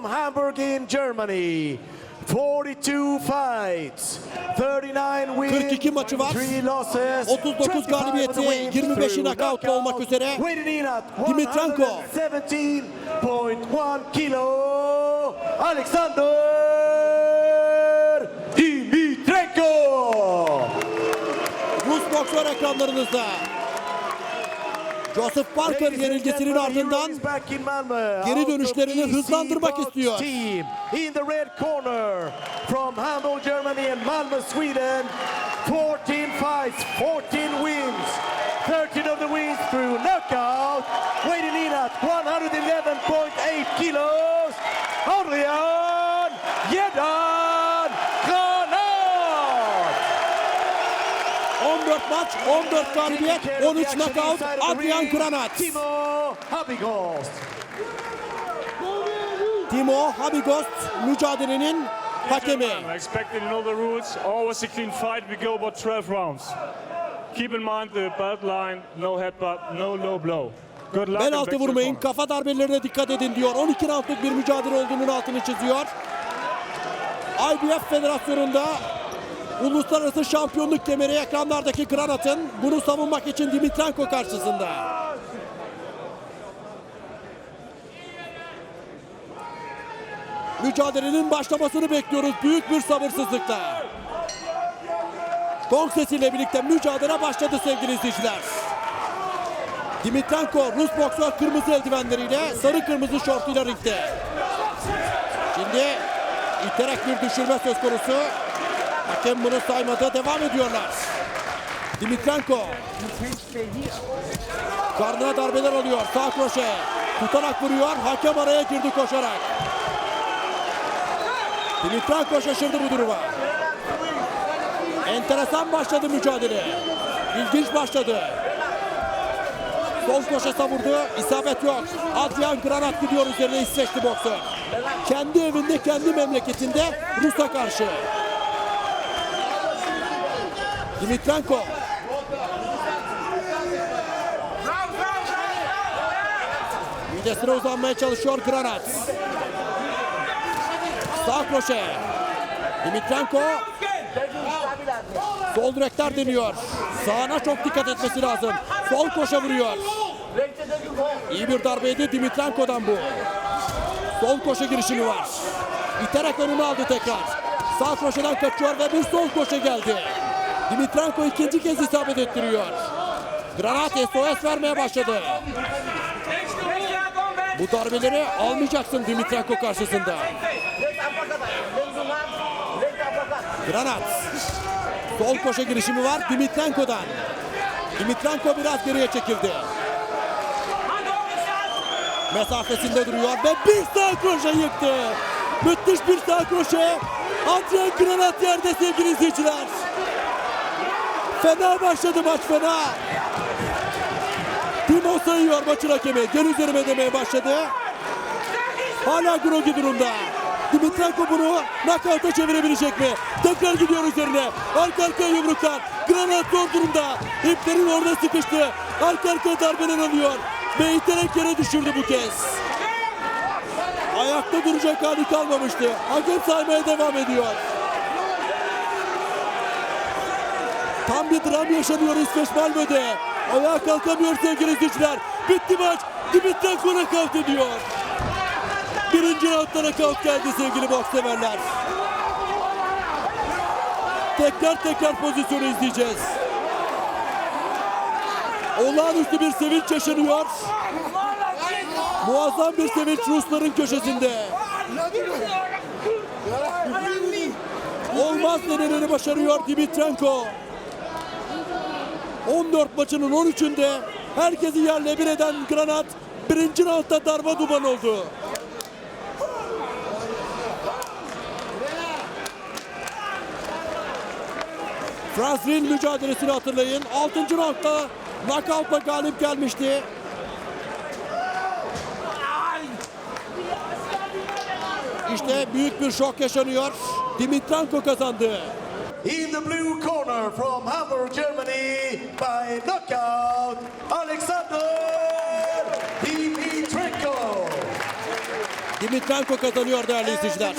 from Hamburg in Germany. 42 fights, 39 wins, 42 maçı var. 3 losses, 39 25 galibiyeti, of the wins 25'i through knockout olmak üzere. Dimitrenko. 117.1 kilo, Alexander Dimitrenko. Rus boksör ekranlarınızda. Joseph Parker yenilgisinin ardından geri dönüşlerini hızlandırmak istiyor. İn the red corner from Hamburg, Germany and Malmö, Sweden. 14 fights, 14 wins. 13 of the wins through knockout. Weighing in at 111.8 kilos. Adrian maç, 14 galibiyet, 13 knockout, Adrian Granat. Timo Habigost. Timo Habigost mücadelenin hakemi. I expected to know the rules. Always a clean fight. We go about 12 rounds. Keep in mind the belt line, no headbutt, no low blow. Good luck. Bel altı vurmayın, kafa darbelerine dikkat edin diyor. 12 roundluk bir mücadele olduğunun altını çiziyor. IBF Federasyonu'nda uluslararası şampiyonluk kemeri ekranlardaki Granat'ın bunu savunmak için Dimitrenko karşısında. Mücadelenin başlamasını bekliyoruz büyük bir sabırsızlıkla. Gong sesiyle birlikte mücadele başladı sevgili izleyiciler. Dimitrenko Rus boksör kırmızı eldivenleriyle sarı kırmızı şortuyla ringde. Şimdi iterek bir düşürme söz konusu. Hakem bunu saymadı. Devam ediyorlar. Dimitrenko. Karnına darbeler alıyor. Sağ kroşe. Tutarak vuruyor. Hakem araya girdi koşarak. Dimitrenko şaşırdı bu duruma. Enteresan başladı mücadele. İlginç başladı. Sol koşa savurdu. İsabet yok. Adrian Granat gidiyor üzerine İsveçli boksör. Kendi evinde, kendi memleketinde Rus'a karşı. Dimitrenko. Midesine uzanmaya çalışıyor Granat. Sağ kroşe. Dimitrenko Sol direkler deniyor. Sağına çok dikkat etmesi lazım. Sol koşa vuruyor. İyi bir darbeydi Dimitrenko'dan bu. Sol koşa girişimi var. İterek önünü aldı tekrar. Sağ koşadan kaçıyor ve bir sol koşa geldi. Dimitrenko ikinci kez isabet ettiriyor. Granat SOS vermeye başladı. Bu darbeleri almayacaksın Dimitrenko karşısında. Granat. Sol koşa girişimi var Dimitrenko'dan. Dimitrenko biraz geriye çekildi. Mesafesinde duruyor ve bir sağ kroşe yıktı. Müthiş bir sağ kroşe. Adrian Granat yerde sevgili izleyiciler. Fena başladı maç fena. Timo sayıyor maçın hakemi. Gel üzerime demeye başladı. Hala grogi durumda. Dimitrenko bunu knockout'a çevirebilecek mi? Tekrar gidiyor üzerine. Arka arkaya yumruklar. Granat zor durumda. İplerin orada sıkıştı. Arka arkaya darbeler alıyor. Ve iterek yere düşürdü bu kez. Ayakta duracak hali kalmamıştı. Hakem saymaya devam ediyor. Tam bir dram yaşanıyor İsveç Malmö'de. Ayağa kalkamıyor sevgili izleyiciler. Bitti maç. Dimitrenko knockout ediyor. Birinci roundda knockout geldi sevgili boks severler. Tekrar tekrar pozisyonu izleyeceğiz. Olağanüstü bir sevinç yaşanıyor. Muazzam bir sevinç Rusların köşesinde. Olmaz deneneni başarıyor Dimitrenko. 14 maçının 13'ünde herkesi yerle bir eden Granat birinci roundda darba duman oldu. Franz Rin mücadelesini hatırlayın. 6. roundda knockoutla galip gelmişti. İşte büyük bir şok yaşanıyor. Dimitrenko kazandı. In the blue corner from Hamburg, Germany, by knockout, Alexander Dimitrenko. Dimitrenko kazanıyor değerli izleyiciler.